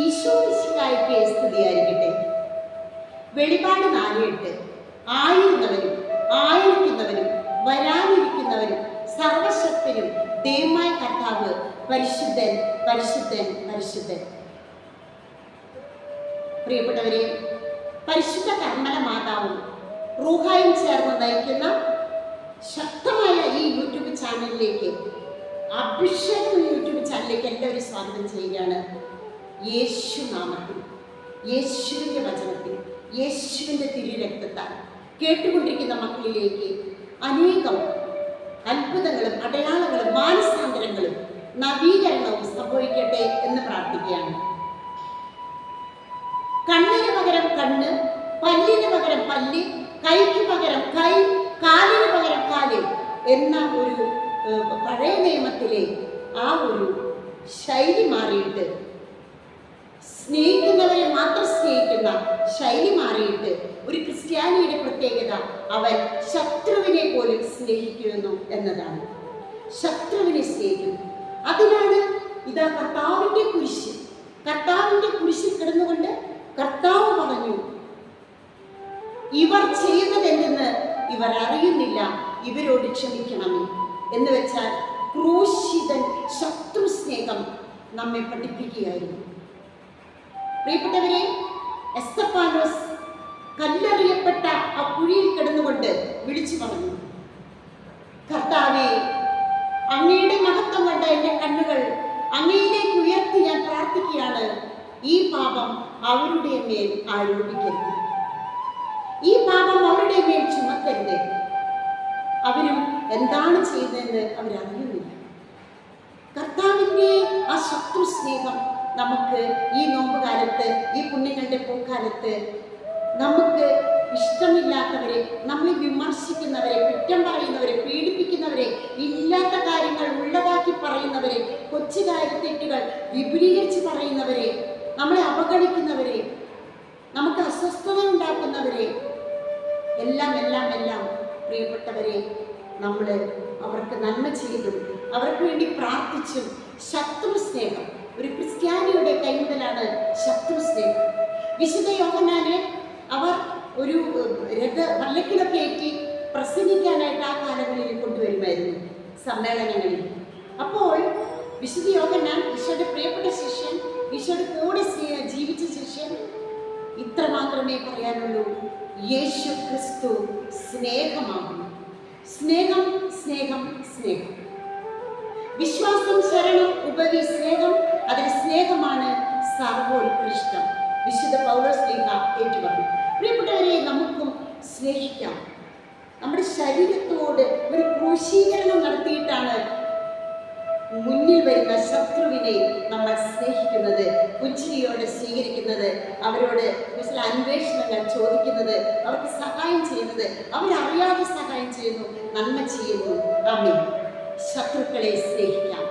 ഈശോ മിശിഹായ്ക്ക് സ്തുതിയായിരിക്കട്ടെ. വെളിപാട് നാലെട്ട്. ആയിരുന്നവരും ആയിരിക്കുന്നവരും വരാനിരിക്കുന്നവരും സർവശക്തനും ദൈവമായ കർത്താവ് പരിശുദ്ധൻ പരിശുദ്ധൻ പരിശുദ്ധൻ. പ്രിയപ്പെട്ടവരെ പരിശുദ്ധ കർമ്മല മാതാവും റൂഹായും ചേർന്ന് നയിക്കുന്ന ശക്തമായ ഈ യൂട്യൂബ് ചാനലിലേക്ക് അഭിഷേകം യൂട്യൂബ് ചാനലിലേക്ക് എല്ലാവരും സ്വാഗതം ചെയ്യുകയാണ്. യേശു നാമത്തിൽ യേശുവിന്റെ വചനത്തിൽ യേശുവിന്റെ തിരുരക്തത്താൽ കേട്ടുകൊണ്ടിരിക്കുന്ന മക്കളിലേക്ക് അനേകം അത്ഭുതങ്ങളും അടയാളങ്ങളും മാനസാന്തരങ്ങളും നവീകരണവും സംഭവിക്കട്ടെ എന്ന് പ്രാർത്ഥിക്കുകയാണ്. കണ്ണിന് പകരം കണ്ണ് പല്ലിന് പകരം പല്ല് കൈക്ക് പകരം കൈ കാലിന് പകരം കാൽ എന്ന ഒരു പഴയ നിയമത്തിലെ ആ ഒരു ശൈലി മാറിയിട്ട് സ്നേഹിക്കുന്നവരെ മാത്രം സ്നേഹിക്കുന്ന ശൈലി മാറിയിട്ട് ഒരു ക്രിസ്ത്യാനിയുടെ പ്രത്യേകത അവൻ ശത്രുവിനെ പോലും സ്നേഹിക്കുന്നു എന്നതാണ്. ശത്രുവിനെ സ്നേഹിക്കുന്നു. അതിനാണ് ഇതാ കർത്താവിന്റെ കുരിശ്. കർത്താവിന്റെ കുരിശിൽ കിടന്നുകൊണ്ട് കർത്താവ് പറഞ്ഞു ഇവർ ചെയ്യുന്നത് എന്തെന്ന് ഇവർ അറിയുന്നില്ല. ഇവരോട് ക്ഷമിക്കണമേ. എന്ന് വെച്ചാൽ ക്രൂശിതൻ ശത്രു സ്നേഹം നമ്മെ പഠിപ്പിക്കുകയായിരുന്നു. പ്രിയപ്പെട്ടവരെ എസ്തപ്പാനോസ് കല്ലെറിയപ്പെട്ട ആ കുഴിയിൽ കിടന്നുകൊണ്ട് വിളിച്ചു പറഞ്ഞു കർത്താവെ അങ്ങയുടെ മഹത്വം കണ്ട എന്റെ കണ്ണുകൾ അങ്ങയിലേക്ക് ഉയർത്തി ഞാൻ പ്രാർത്ഥിക്കുകയാണ്. ഈ പാപം അവരുടെ മേൽ ആരോപിക്കരുത്. ഈ പാപം അവരുടെ മേൽ ചുമത്തരുത് അവരും എന്താണ് ചെയ്തതെന്ന് അവരറിയുന്നില്ല. ശത്രു സ്നേഹം നമുക്ക് ഈ നോമ്പുകാലത്ത് ഈ പുണ്യങ്ങളുടെ പൂക്കാലത്ത് നമുക്ക് ഇഷ്ടമില്ലാത്തവരെ നമ്മളെ വിമർശിക്കുന്നവരെ കുറ്റം പറയുന്നവരെ പീഡിപ്പിക്കുന്നവരെ ഇല്ലാത്ത കാര്യങ്ങൾ ഉള്ളതാക്കി പറയുന്നവരെ കൊച്ചു കാര്യത്തെറ്റുകൾ വിപുലീകരിച്ച് പറയുന്നവരെ നമ്മളെ അവഗണിക്കുന്നവരെ നമുക്ക് അസ്വസ്ഥത ഉണ്ടാക്കുന്നവരെ എല്ലാം എല്ലാം എല്ലാം പ്രിയപ്പെട്ടവരെ നമ്മൾ അവർക്ക് നന്മ ചെയ്തും അവർക്ക് വേണ്ടി പ്രാർത്ഥിച്ചും. ശത്രു സ്നേഹം. ഒരു ക്രിസ്ത്യാനിയുടെ കൈമുതലാണ് ശത്രു സ്നേഹം. വിശുദ്ധ യോഹനാനെ അവർ ഒരു രഥ വല്ലക്കിലൊക്കെ ഏറ്റി പ്രസംഗിക്കാനായിട്ട് ആ കാലങ്ങളിൽ കൊണ്ടുവരുമായിരുന്നു സമ്മേളനങ്ങളിൽ. അപ്പോൾ വിശുദ്ധ യോഹന്നാൻ ഈശോയുടെ പ്രിയപ്പെട്ട ശിഷ്യൻ ഈശോയുടെ കൂടെ ജീവിച്ച ശിഷ്യൻ ഇത്ര മാത്രമേ പറയാനുള്ളൂ. യേശു ക്രിസ്തു സ്നേഹമാകുന്നു. സ്നേഹം സ്നേഹം സ്നേഹം. വിശ്വാസം ശരണം ഉപരി സ്നേഹം അതിന് സ്നേഹമാണ് സർവോത്കൃഷ്ടം. വിശുദ്ധ പൗലോസ് ലീഹ ഏറ്റുപറഞ്ഞു. പ്രിയപ്പെട്ടവരെ നമുക്കും സ്നേഹിക്കാം. നമ്മുടെ ശരീരത്തോട് ഒരു ക്രൂശീകരണം നടത്തിയിട്ടാണ് മുന്നിൽ വരുന്ന ശത്രുവിനെ നമ്മൾ സ്നേഹിക്കുന്നത് പുഞ്ചിരിയോടെ സ്വീകരിക്കുന്നത് അവരോട് ചില അന്വേഷണങ്ങൾ ചോദിക്കുന്നത് അവർക്ക് സഹായം ചെയ്യുന്നത് അവരറിയാതെ സഹായം ചെയ്യുന്നു നന്മ ചെയ്യുന്നു. ശത്രുക്കളെ സ്നേഹിക്കാം